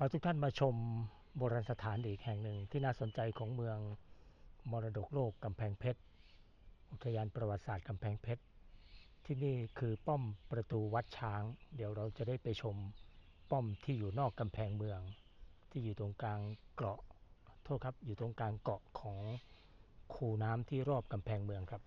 พาทุกท่านมาชมโบราณสถานอีกแห่งหนึ่งที่น่าสนใจของเมืองมรดกโลกกำแพงเพชร อุทยานประวัติศาสตร์กำแพงเพชร ที่นี่คือป้อมประตูวัดช้าง เดี๋ยวเราจะได้ไปชมป้อมที่อยู่นอกกำแพงเมือง ที่อยู่ตรงกลางเกาะโทษครับอยู่ตรงกลางเกาะของคูน้ำที่รอบกำแพงเมืองครับ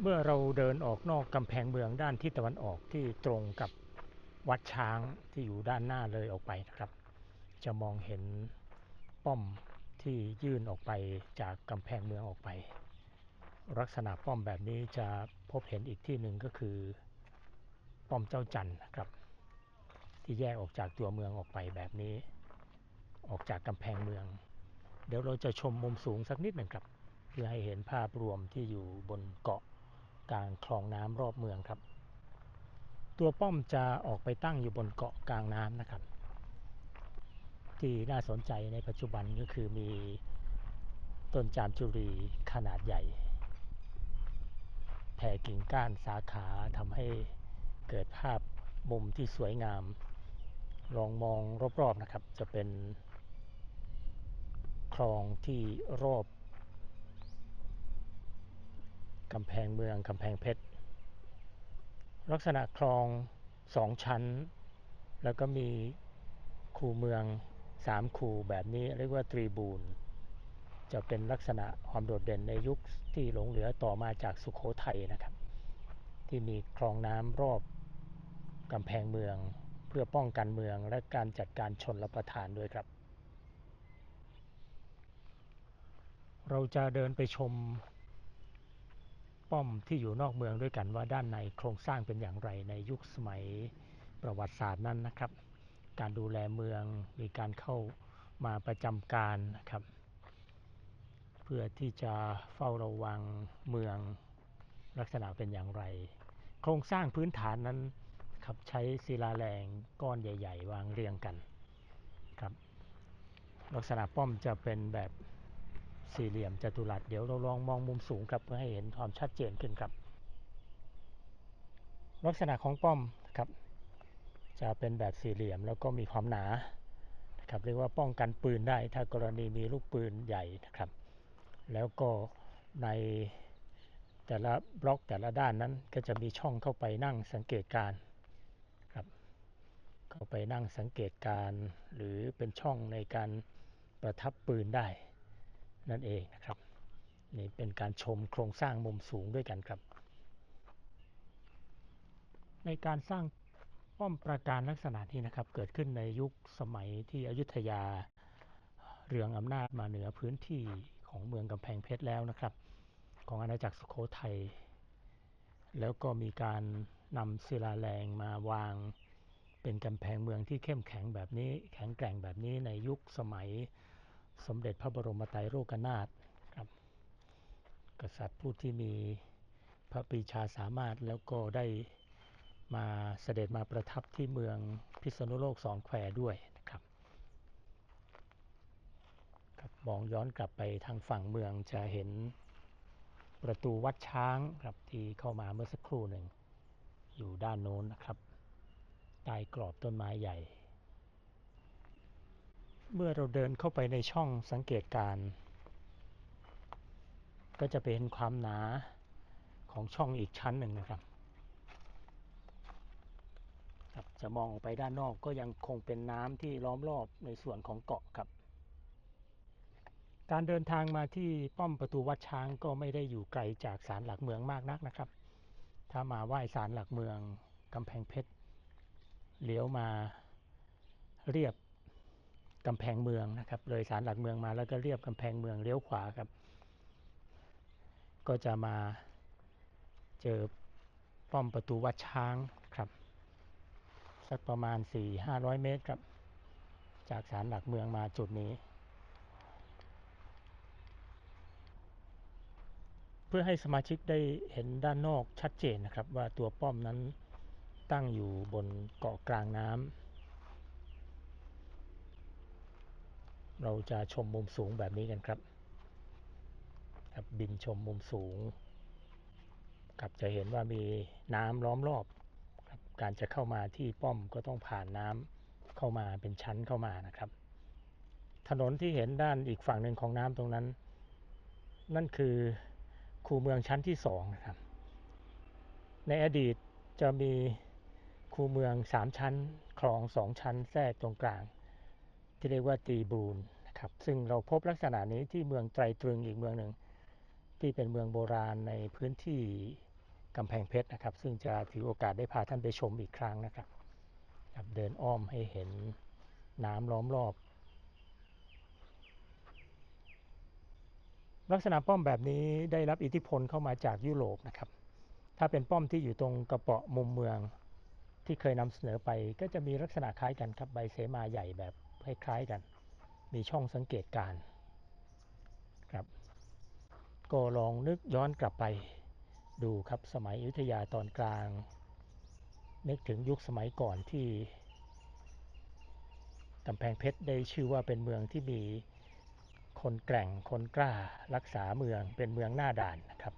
เมื่อเราเดินออกนอกกำแพงเมืองด้านทิศตะวันออกที่ตรงกับ วัดช้างที่อยู่ด้านหน้าเลยออกไปนะครับ จะมองเห็นป้อมที่ยื่นออกไปจากกำแพงเมืองออกไป ลักษณะป้อมแบบนี้จะพบเห็นอีกที่หนึ่งก็คือ ป้อมเจ้าจันทร์นะครับ ที่แยกออกจากตัวเมืองออกไปแบบนี้ ออกจากกำแพงเมือง เดี๋ยวเราจะชมมุมสูงสักนิดหนึ่งครับ เพื่อให้เห็นภาพรวมที่อยู่บนเกาะกลางคลองน้ำรอบเมืองครับ ตัวป้อมจะออกไปตั้งอยู่บนเกาะกลางน้ำนะครับ ที่น่าสนใจในปัจจุบันก็คือมีต้นจามจุรีขนาดใหญ่ แผ่กิ่งก้านสาขาทำให้เกิดภาพมุมที่สวยงาม ลองมองรอบๆนะครับ จะเป็นคลองที่รอบกำแพงเมืองกำแพงเพชร ลักษณะคลองสองชั้น แล้วก็มีคูเมืองสามคูแบบนี้เรียกว่าตรีบูนจะเป็นลักษณะความโดดเด่นในยุคที่หลงเหลือต่อมาจากสุขโขทัยนะครับ ที่มีคลองน้ำรอบกำแพงเมือง เพื่อป้องกันเมืองและการจัดการชนรับประทานด้วยครับ เราจะเดินไปชม ป้อมที่อยู่นอกเมืองด้วยกันว่าด้านในโครงสร้างเป็นอย่างไรในยุคสมัยประวัติศาสตร์นั้นนะครับ การดูแลเมืองมีการเข้ามาประจำการนะครับ เพื่อที่จะเฝ้าระวังเมืองลักษณะเป็นอย่างไร โครงสร้างพื้นฐานนั้นครับใช้ศิลาแรงก้อนใหญ่ ๆ วางเรียงกันครับลักษณะป้อมจะเป็นแบบ สี่เหลี่ยมจัตุรัสเดี๋ยวเราลองมองมุมสูงครับเพื่อให้เห็นความชัดเจนขึ้นครับ ลักษณะของป้อมครับ จะเป็นแบบสี่เหลี่ยมแล้วก็มีความหนานะครับเรียกว่าป้องกันปืนได้ถ้ากรณีมีลูกปืนใหญ่นะครับ แล้วก็ในแต่ละบล็อกแต่ละด้านนั้นก็จะมีช่องเข้าไปนั่งสังเกตการครับเข้าไปนั่งสังเกตการ หรือเป็นช่องในการประทับปืนได้ นั่นเองนะครับนี่เป็นการชมโครงสร้างมุมสูงด้วยกันครับ ในการสร้างป้อมปราการลักษณะนี้นะครับ เกิดขึ้นในยุคสมัยที่อยุธยาเรืองอำนาจมาเหนือพื้นที่ของเมืองกำแพงเพชรแล้วนะครับ ของอาณาจักรสุโขทัยแล้วก็มีการนำศิลาแรงมาวางเป็นกำแพงเมืองที่เข้มแข็งแบบนี้ แข็งแกร่งแบบนี้ในยุคสมัย สมเด็จพระบรมไตรโลกนาถครับ กษัตริย์ผู้ที่มีพระปรีชาสามารถแล้วก็ได้มาเสด็จมาประทับที่เมืองพิษณุโลกสองแควด้วยนะครับครับมองย้อนกลับไปทางฝั่งเมืองจะเห็นประตูวัดช้างครับที่เข้ามาเมื่อสักครู่หนึ่ง อยู่ด้านโน้นนะครับใต้กรอบต้นไม้ใหญ่ เมื่อเราเดินเข้าไปในช่องสังเกตการ ก็จะเป็นความหนาของช่องอีกชั้นหนึ่งนะครับจะมองออกไปด้านนอกก็ยังคงเป็นน้ำที่ล้อมรอบในส่วนของเกาะครับ การเดินทางมาที่ป้อมประตูวัดช้างก็ไม่ได้อยู่ไกลจากศาลหลักเมืองมากนักนะครับ ถ้ามาไหว้ศาลหลักเมืองกำแพงเพชรเลี้ยวมาเรียบ กำแพงเมืองนะครับเลยสารหลักเมืองมาแล้วก็เรียบกำแพงเมืองเลี้ยวขวาครับ ก็จะมาเจอป้อมประตูวัดช้างครับ สักประมาณ 4-500 เมตรครับ จากสารหลักเมืองมาจุดนี้ เพื่อให้สมาชิกได้เห็นด้านนอกชัดเจนนะครับ ว่าตัวป้อมนั้นตั้งอยู่บนเกาะกลางน้ำ เราจะชมมุมสูงแบบนี้กันครับครับบินชมมุมสูงครับจะเห็นว่ามีน้ำล้อมรอบครับการจะเข้ามาที่ป้อมก็ต้องผ่านน้ำเข้ามาเป็นชั้นเข้ามานะครับ ถนนที่เห็นด้านอีกฝั่งหนึ่งของน้ำตรงนั้น นั่นคือคูเมืองชั้นที่สองนะครับ ในอดีตจะมีคูเมืองสามชั้นคลองสองชั้นแทรกตรงกลาง ที่เรียกว่าตีบูนนะครับซึ่งเราพบลักษณะนี้ที่เมืองไตรตรึงอีกเมืองหนึ่งที่เป็นเมืองโบราณในพื้นที่กำแพงเพชรนะครับ ซึ่งจะถือโอกาสได้พาท่านไปชมอีกครั้งนะครับเดินอ้อมให้เห็นน้ำล้อมรอบ ลักษณะป้อมแบบนี้ได้รับอิทธิพลเข้ามาจากยุโรปนะครับ ถ้าเป็นป้อมที่อยู่ตรงกระเปาะมุมเมืองที่เคยนำเสนอไป ก็จะมีลักษณะคล้ายกันครับใบเสมาใหญ่แบบ คล้ายๆกัน มีช่องสังเกตการครับ ก็ลองนึกย้อนกลับไปดูครับสมัยอยุธยาตอนกลาง นึกถึงยุคสมัยก่อนที่กำแพงเพชรได้ชื่อว่าเป็นเมืองที่มีคนแกร่งคนกล้ารักษาเมืองเป็นเมืองหน้าด่านนะครับ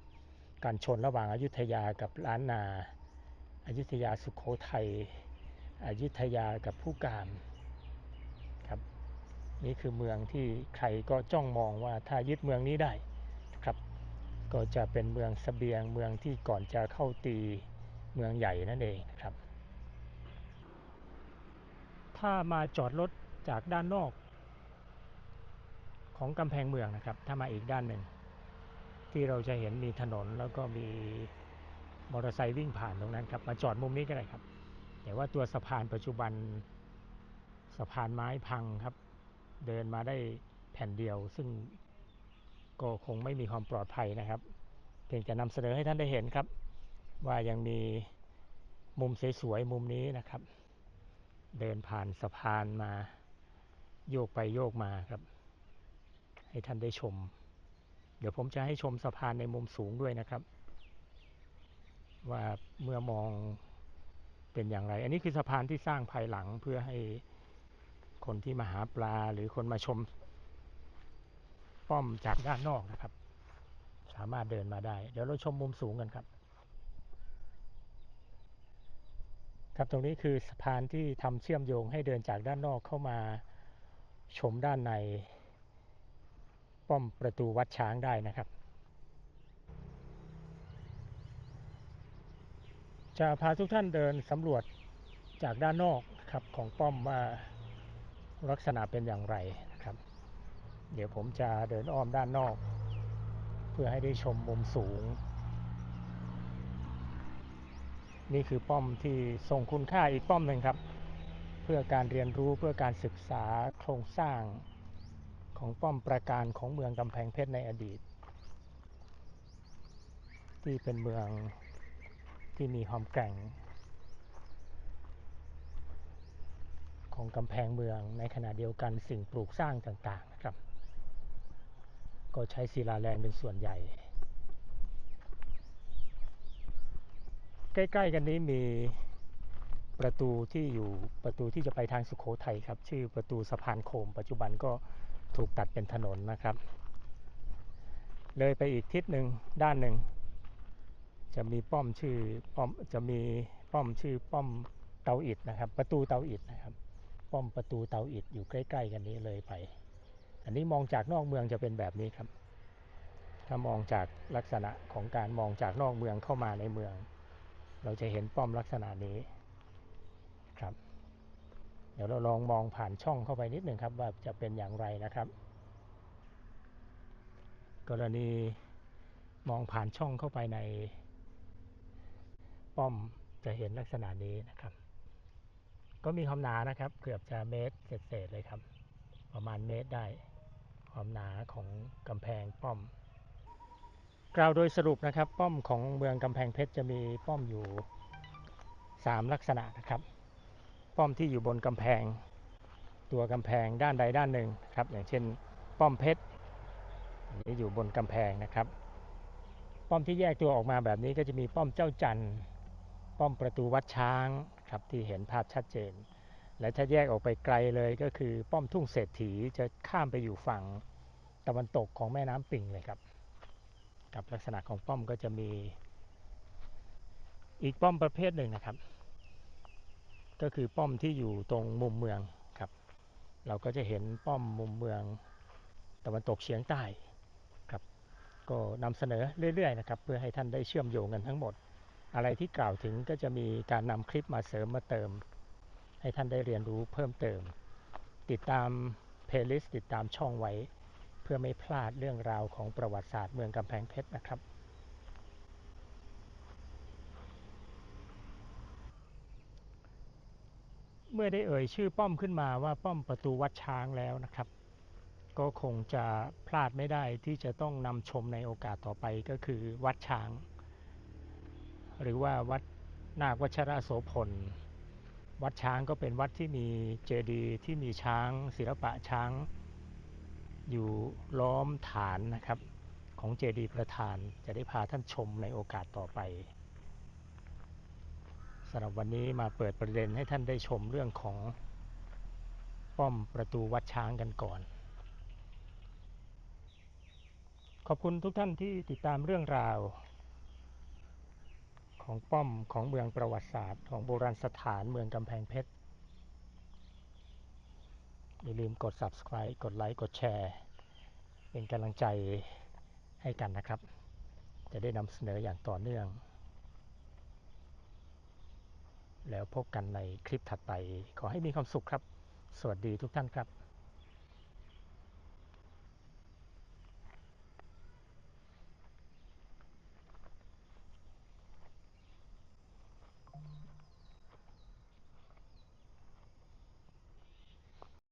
การชนระหว่างอายุทยากับล้านนาอายุทยาสุขโขทัยอายุทยากับผู้การ นี่คือเมืองที่ใครก็จ้องมองว่าถ้ายึดเมืองนี้ได้ครับก็จะเป็นเมืองสเสบียงเมืองที่ก่อนจะเข้าตีเมืองใหญ่นั่นเองนะครับ ถ้ามาจอดรถจากด้านนอก ของกำแพงเมืองนะครับ ถ้ามาอีกด้านหนึ่ง ที่เราจะเห็นมีถนนแล้วก็มีมอเตอร์ไซค์วิ่งผ่านตรงนั้นครับ มาจอดมุมนี้ก็ได้ครับ แต่ว่าตัวสะพานปัจจุบันสะพานไม้พังครับ เดินมาได้แผ่นเดียว ซึ่งก็คงไม่มีความปลอดภัยนะครับ เพียงจะนำเสนอให้ท่านได้เห็นครับ ว่ายังมีมุมสวยๆมุมนี้นะครับ เดินผ่านสะพานมาโยกไปโยกมาครับ ให้ท่านได้ชม เดี๋ยวผมจะให้ชมสะพานในมุมสูงด้วยนะครับ ว่าเมื่อมองเป็นอย่างไร อันนี้คือสะพานที่สร้างภายหลังเพื่อให้ คนที่มาหาปลาหรือคนมาชม ป้อมจากด้านนอกนะครับ สามารถเดินมาได้ เดี๋ยวเราชมมุมสูงกันครับ ครับตรงนี้คือสะพานที่ทำเชื่อมโยงให้เดินจากด้านนอกเข้ามาชมด้านใน ป้อมประตูวัดช้างได้นะครับจะพาทุกท่านเดินสำรวจจากด้านนอกครับของป้อมว่า ลักษณะเป็นอย่างไรนะครับ เดี๋ยวผมจะเดินอ้อมด้านนอก เพื่อให้ได้ชมมุมสูง นี่คือป้อมที่ทรงคุณค่าอีกป้อมหนึ่งครับ เพื่อการเรียนรู้เพื่อการศึกษาโครงสร้างของป้อมปราการของเมืองกำแพงเพชรในอดีต ที่เป็นเมืองที่มีความแกร่ง ของกำแพงเมืองในขณะเดียวกันสิ่งปลูกสร้างต่างๆนะครับ ก็ใช้ศิลาแรงเป็นส่วนใหญ่ ใกล้ๆกันนี้มีประตูที่อยู่ประตูที่จะไปทางสุขโขทัยครับ ชื่อประตูสะพานโคม ปัจจุบันก็ถูกตัดเป็นถนนนะครับ เลยไปอีกทิศหนึ่งด้านหนึ่ง จะมีป้อมชื่อป้อมจะมีป้อมชื่อป้อมเตาอิดนะครับ ประตูเตาอิดนะครับ ป้อมประตูเตาอิดอยู่ใกล้ ๆ กันนี้เลยไป อันนี้มองจากนอกเมืองจะเป็นแบบนี้ครับ ถ้ามองจากลักษณะของการมองจากนอกเมืองเข้ามาในเมือง เราจะเห็นป้อมลักษณะนี้ครับ เดี๋ยวเราลองมองผ่านช่องเข้าไปนิดหนึ่งครับ ว่าจะเป็นอย่างไรนะครับ กรณีมองผ่านช่องเข้าไปในป้อมจะเห็นลักษณะนี้นะครับ ก็มีความหนานะครับ เกือบจะเมตรเศษเลยครับ ประมาณเมตรได้ ความหนาของกำแพงป้อม กล่าวโดยสรุปนะครับ ป้อมของเมืองกำแพงเพชรจะมีป้อมอยู่ 3 ลักษณะนะครับ ป้อมที่อยู่บนกำแพง ตัวกำแพงด้านใดด้านหนึ่งครับ อย่างเช่น ป้อมเพชรนนี้อยู่บนกำแพงนะครับ ป้อมที่แยกตัวออกมาแบบนี้ก็จะมีป้อมเจ้าจันทร์ป้อมประตูวัดช้าง ครับที่เห็นภาพชัดเจน และถ้าแยกออกไปไกลเลยก็คือป้อมทุ่งเศรษฐีจะข้ามไปอยู่ฝั่งตะวันตกของแม่น้ำปิงเลยครับกับลักษณะของป้อมก็จะมีอีกป้อมประเภทหนึ่งนะครับ ก็คือป้อมที่อยู่ตรงมุมเมืองครับ เราก็จะเห็นป้อมมุมเมืองตะวันตกเฉียงใต้ครับ ก็นำเสนอเรื่อยๆนะครับ เพื่อให้ท่านได้เชื่อมโยงกันทั้งหมด อะไรที่กล่าวถึงก็จะมีการนำคลิปมาเสริมมาเติม ให้ท่านได้เรียนรู้เพิ่มเติม ติดตามเพลย์ลิสต์ติดตามช่องไว้ เพื่อไม่พลาดเรื่องราวของประวัติศาสตร์เมืองกำแพงเพชรนะครับเมื่อได้เอ่ยชื่อป้อมขึ้นมาว่าป้อมประตูวัดช้างแล้วนะครับ ก็คงจะพลาดไม่ได้ที่จะต้องนำชมในโอกาสต่อไปก็คือวัดช้าง หรือว่าวัดนาควัชรโสพล วัดช้างก็เป็นวัดที่มีเจดีย์ที่มีช้าง ศิลปะช้าง อยู่ล้อมฐานนะครับ ของเจดีย์ประธานจะได้พาท่านชมในโอกาสต่อไปสำหรับวันนี้มาเปิดประเด็นให้ท่านได้ชมเรื่องของป้อมประตูวัดช้างกันก่อน ขอบคุณทุกท่านที่ติดตามเรื่องราว ของป้อมของเมืองประวัติศาสตร์ ของโบราณสถานเมืองกำแพงเพชร อย่าลืมกด subscribe กดไลค์กดแชร์ เป็นกำลังใจให้กันนะครับ จะได้นำเสนออย่างต่อเนื่อง แล้วพบกันในคลิปถัดไป ขอให้มีความสุขครับ สวัสดีทุกท่านครับ